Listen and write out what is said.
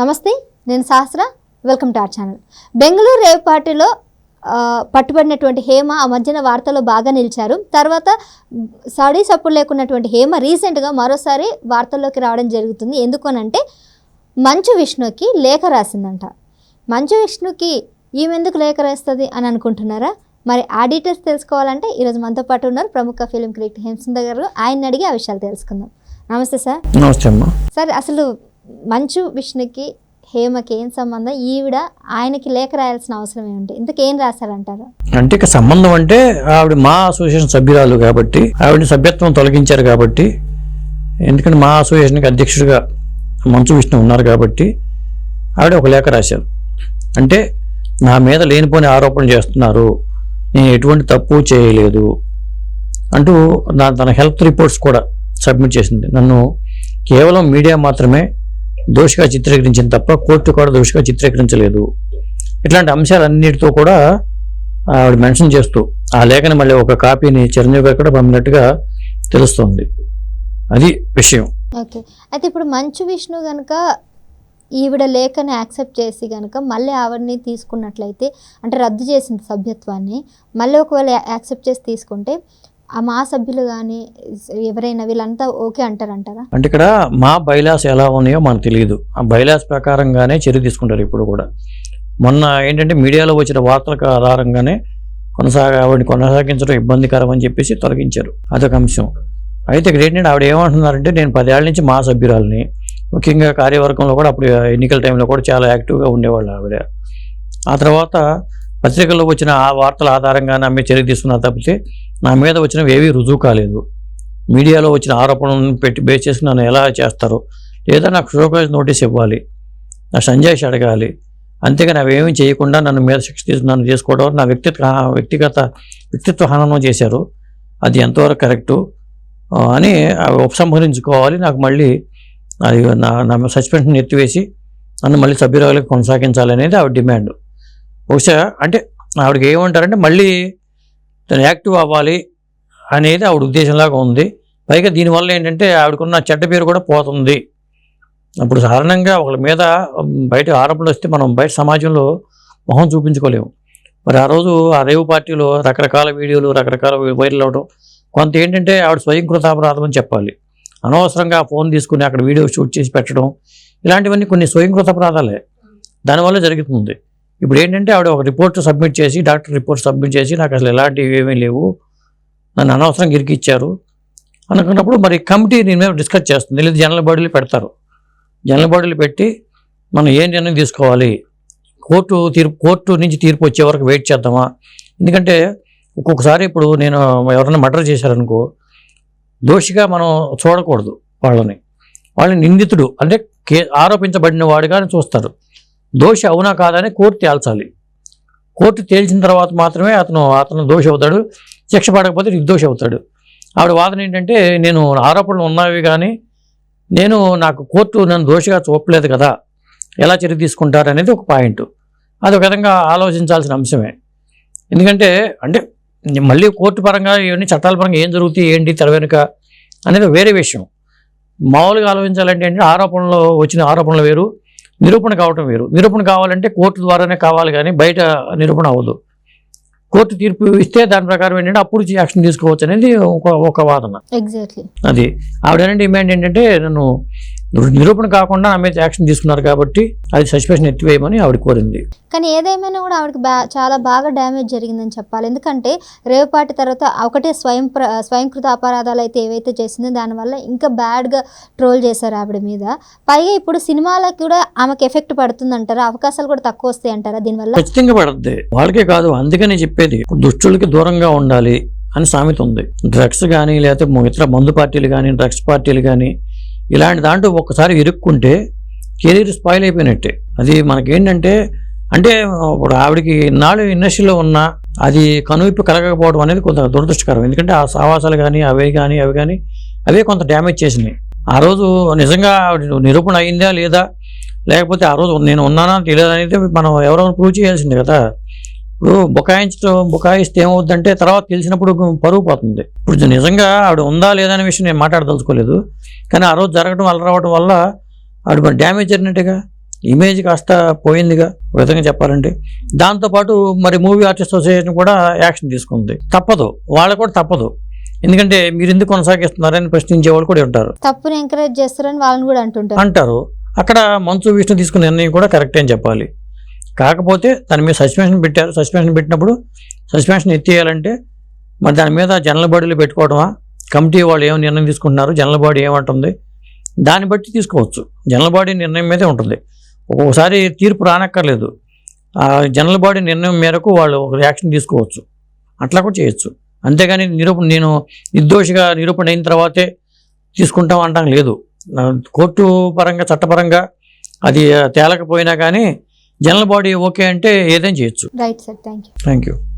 నమస్తే నేను Sahasra welcome to our channel. Bengaluru rave పార్టీలో పట్టుబడినటువంటి హేమ ఆ మధ్యన వార్తల్లో బాగా నిలిచారు. తర్వాత సడీ సప్పుడు లేకున్నటువంటి హేమ రీసెంట్గా మరోసారి వార్తల్లోకి రావడం జరుగుతుంది. ఎందుకనంటే మంచు విష్ణుకి లేఖ రాసిందంట. మంచు విష్ణుకి ఈమె ఎందుకు లేఖ రాస్తుంది అని అనుకుంటున్నారా? మరి ఆ డీటెయిల్స్ తెలుసుకోవాలంటే ఈరోజు మనతో పాటు ఉన్నారు ప్రముఖ ఫిలిం క్రికెట్ హేమసుందర్ గారు. ఆయన అడిగి ఆ విషయాలు తెలుసుకుందాం. నమస్తే సార్. నమస్తే అమ్మా. సార్ అసలు మంచు విష్ణుకి హేమకి ఏం సంబంధం? ఈవిడ ఆయనకి లేఖ రాయాల్సిన అవసరం ఏమిటి ఇంతకేం రాశారంటారు? అంటే ఇక సంబంధం అంటే ఆవిడ మా అసోసియేషన్ సభ్యురాలు కాబట్టి ఆవిడ సభ్యత్వం తొలగించారు కాబట్టి ఎందుకంటే మా అసోసియేషన్కి అధ్యక్షుడిగా మంచు విష్ణు ఉన్నారు కాబట్టి ఆవిడ ఒక లేఖ రాశారు. అంటే నా మీద లేనిపోని ఆరోపణలు చేస్తున్నారు నేను ఎటువంటి తప్పు చేయలేదు అంటూ నా తన హెల్త్ రిపోర్ట్స్ కూడా సబ్మిట్ చేసింది. నన్ను కేవలం మీడియా మాత్రమే దోషిగా చిత్రీకరించింది తప్ప కోర్టు కూడా దోషిగా చిత్రీకరించలేదు. ఇట్లాంటి అంశాలన్నిటితో కూడా ఆవిడ మెన్షన్ చేస్తూ ఆ లేఖని మళ్ళీ ఒక కాపీని చిరంజీవి గారు కూడా పంపినట్టుగా తెలుస్తుంది. అది విషయం. ఓకే. అయితే ఇప్పుడు మంచు విష్ణు కనుక ఈవిడ లేఖని యాక్సెప్ట్ చేసి కనుక మళ్ళీ ఆవిడని తీసుకున్నట్లయితే అంటే రద్దు చేసిన సభ్యత్వాన్ని మళ్ళీ ఒకవేళ యాక్సెప్ట్ చేసి తీసుకుంటే మా సభ్యులు కానీ ఎవరైనా వీళ్ళంతా ఓకే అంటారంటారా? అంటే ఇక్కడ మా బైలాస్ ఎలా ఉన్నాయో మనకు తెలియదు. ఆ బైలాస్ ప్రకారంగానే చర్య తీసుకుంటారు ఇప్పుడు కూడా. మొన్న ఏంటంటే మీడియాలో వచ్చిన వార్తలకు ఆధారంగానే కొనసాగ ఆవిడని కొనసాగించడం ఇబ్బందికరం అని చెప్పేసి తొలగించారు. అదొక అంశం. అయితే ఇక్కడ ఏంటంటే ఆవిడ ఏమంటున్నారంటే నేను పదేళ్ళ నుంచి మా సభ్యురాలని ముఖ్యంగా కార్యవర్గంలో కూడా అప్పుడు ఎన్నికల టైంలో కూడా చాలా యాక్టివ్గా ఉండేవాళ్ళు ఆవిడ. ఆ తర్వాత పత్రికల్లో వచ్చిన ఆ వార్తల ఆధారంగా నా మీద చర్య తీసుకున్నా తప్పితే నా మీద వచ్చినవి ఏవీ రుజువు కాలేదు. మీడియాలో వచ్చిన ఆరోపణలను పెట్టి బేస్ చేసి నన్ను ఎలా చేస్తారో లేదా నాకు షోకాజ్ నోటీస్ ఇవ్వాలి నా సంజాయిషి అడగాలి. అంతేగాని అవేమీ చేయకుండా నన్ను మీద శిక్ష తీసు నన్ను చేసుకోవడం నా వ్యక్తిత్వ వ్యక్తిగత వ్యక్తిత్వ హననం చేశారు. అది ఎంతవరకు కరెక్టు? అని అవి ఉపసంహరించుకోవాలి. నాకు మళ్ళీ అది నా నా సస్పెన్షన్ ఎత్తివేసి నన్ను మళ్ళీ సభ్యురాలకు కొనసాగించాలి అనేది ఆవిడ డిమాండ్. బహుశా అంటే ఆవిడకి ఏమంటారంటే మళ్ళీ తను యాక్టివ్ అవ్వాలి అనేది ఆవిడ ఉద్దేశంలాగా ఉంది. పైగా దీనివల్ల ఏంటంటే ఆవిడకున్న చెడ్డ పేరు కూడా పోతుంది. అప్పుడు సాధారణంగా ఒకళ్ళ మీద బయట ఆరోపణలు వస్తే మనం బయట సమాజంలో మొహం చూపించుకోలేము. మరి ఆ రోజు ఆ రేవు పార్టీలో రకరకాల వీడియోలు రకరకాల వైరల్ అవడం కొంత ఏంటంటే ఆవిడ స్వయంకృత అపరాధం అని చెప్పాలి. అనవసరంగా ఫోన్ తీసుకుని అక్కడ వీడియో షూట్ చేసి పెట్టడం ఇలాంటివన్నీ కొన్ని స్వయంకృత అపరాధాలే దానివల్ల జరుగుతుంది. ఇప్పుడు ఏంటంటే ఆవిడ ఒక రిపోర్ట్ సబ్మిట్ చేసి డాక్టర్ రిపోర్ట్ సబ్మిట్ చేసి నాకు అసలు ఎలాంటివి ఏమీ లేవు. నన్ను అనవసరం ఇరికిచ్చారు. అనుకున్నప్పుడు మరి కమిటీ దీని మీద డిస్కస్ చేస్తుంది. లేదా జనరల్ బాడీలు పెడతారు. జనరల్ బాడీలు పెట్టి మనం ఏం నిర్ణయం తీసుకోవాలి? కోర్టు తీర్పు కోర్టు నుంచి తీర్పు వచ్చే వరకు వెయిట్ చేద్దామా? ఎందుకంటే ఒక్కొక్కసారి ఇప్పుడు నేను ఎవరైనా మర్డర్ చేశారనుకో దోషిగా మనం చూడకూడదు వాళ్ళని. వాళ్ళని నిందితుడు అంటే కే ఆరోపించబడిన వాడుగానే చూస్తారు. దోష అవునా కాదని కోర్టు తేల్చాలి. కోర్టు తేల్చిన తర్వాత మాత్రమే అతను అతను దోష అవుతాడు శిక్ష పడకపోతే నిర్దోష అవుతాడు. ఆవిడ వాదన ఏంటంటే నేను ఆరోపణలు ఉన్నవి కానీ నేను నాకు కోర్టు నన్ను దోషిగా చూపలేదు కదా ఎలా చర్య తీసుకుంటారు అనేది ఒక పాయింట్. అది ఒక విధంగా ఆలోచించాల్సిన అంశమే. ఎందుకంటే అంటే మళ్ళీ కోర్టు పరంగా ఇవన్నీ చట్టాల పరంగా ఏం జరుగుతాయి ఏంటి తెర వెనుక అనేది వేరే విషయం. మామూలుగా ఆలోచించాలంటే ఏంటంటే ఆరోపణలు వచ్చిన ఆరోపణలు వేరు. నిరూపణ కావటం వేరు. నిరూపణ కావాలంటే కోర్టు ద్వారానే కావాలి కానీ బయట నిరూపణ అవ్వదు. కోర్టు తీర్పు ఇస్తే దాని ప్రకారం ఏంటంటే అప్పుడు యాక్షన్ తీసుకోవచ్చు అనేది ఒక ఒక వాదన. ఎగ్జాక్ట్లీ అది. ఆవిడ డిమాండ్ ఏంటంటే నన్ను నిరూపణ కాకుండా మీద యాక్షన్ తీసుకున్నారు కాబట్టి అది సస్పెన్షన్ ఎత్తివేయమని ఆవిడ కోరింది. కానీ ఏదేమైనా కూడా ఆవిడకి చాలా బాగా డ్యామేజ్ జరిగిందని చెప్పాలి. ఎందుకంటే రేవుపాటి తర్వాత ఒకటే స్వయం స్వయంకృత అపరాధాలు అయితే ఏవైతే చేసిందో దానివల్ల ఇంకా బ్యాడ్గా ట్రోల్ చేశారు ఆవిడ మీద. పైగా ఇప్పుడు సినిమాలకు కూడా ఆమెకు ఎఫెక్ట్ పడుతుందంటారా అవకాశాలు కూడా తక్కువ వస్తాయి అంటారా దీనివల్ల? ఖచ్చితంగా పడద్ది. వాళ్ళకే కాదు అందుకని చెప్పేది దుష్టులకి దూరంగా ఉండాలి అని సామెత ఉంది. డ్రగ్స్ కానీ లేకపోతే ఇతర మందు పార్టీలు కానీ డ్రగ్స్ పార్టీలు కానీ ఇలాంటి దాంట్లో ఒక్కసారి ఇరుక్కుంటే కెరీర్ స్పాయిల్ అయిపోయినట్టే. అది మనకేంటంటే అంటే ఇప్పుడు ఆవిడకి ఇన్నాళ్ళు ఇండస్ట్రీలో ఉన్న అది కనువిప్పు కలగకపోవడం అనేది కొంత దురదృష్టకరం. ఎందుకంటే ఆ సావాసాలు కానీ అవే కానీ అవి కానీ అవే కొంత డ్యామేజ్ చేసినాయి. ఆ రోజు నిజంగా ఆవిడ నిరూపణ అయిందా లేదా? లేకపోతే ఆ రోజు నేను ఉన్నానా తెలియదు అనేది మనం ఎవరైనా ప్రూవ్ చేయాల్సింది కదా. ఇప్పుడు బుకాయించడం బుకాయిస్తే ఏమవుద్దంటే తర్వాత తెలిసినప్పుడు పరుగు పోతుంది. ఇప్పుడు నిజంగా ఆవిడ ఉందా లేదా అనే విషయం నేను మాట్లాడదలుచుకోలేదు. కానీ ఆ రోజు జరగడం వల్ల రావడం వల్ల ఆవిడ మరి డ్యామేజ్ జరిగినట్టుగా? ఇమేజ్ కాస్త పోయిందిగా విధంగా చెప్పాలంటే. దాంతోపాటు మరి మూవీ ఆర్టిస్ట్ అసోసియేషన్ కూడా యాక్షన్ తీసుకుంది. తప్పదు. వాళ్ళకు కూడా తప్పదు. ఎందుకంటే మీరు ఎందుకు కొనసాగిస్తున్నారని ప్రశ్నించే వాళ్ళు కూడా ఉంటారు. తప్పుని ఎంకరేజ్ చేస్తారని వాళ్ళని కూడా అంటుంటారు. అంటారు. అక్కడ మంచు విష్ణు తీసుకున్న నిర్ణయం కూడా కరెక్టే అని చెప్పాలి. కాకపోతే దాని మీద సస్పెన్షన్ పెట్టారు. సస్పెన్షన్ పెట్టినప్పుడు సస్పెన్షన్ ఎత్తేయాలంటే మరి దాని మీద జనరల్ బాడీలు పెట్టుకోవడమా కమిటీ వాళ్ళు ఏం నిర్ణయం తీసుకుంటున్నారు? జనరల్ బాడీ ఏమంటుంది? దాన్ని బట్టి తీసుకోవచ్చు. జనరల్ బాడీ నిర్ణయం మీదే ఉంటుంది. ఒక్కొక్కసారి తీర్పు రానక్కర్లేదు. ఆ జనరల్ బాడీ నిర్ణయం మేరకు వాళ్ళు ఒక రియాక్షన్ తీసుకోవచ్చు. అట్లా కూడా చేయొచ్చు. అంతేగాని నిరూపణ నేను నిర్దోషిగా నిరూపణ అయిన తర్వాతే తీసుకుంటాం అంటాం లేదు. కోర్టు పరంగా చట్టపరంగా అది తేలకపోయినా కానీ జనరల్ బాడీ ఓకే అంటే ఏదైనా చేయొచ్చు. Right sir thank you thank you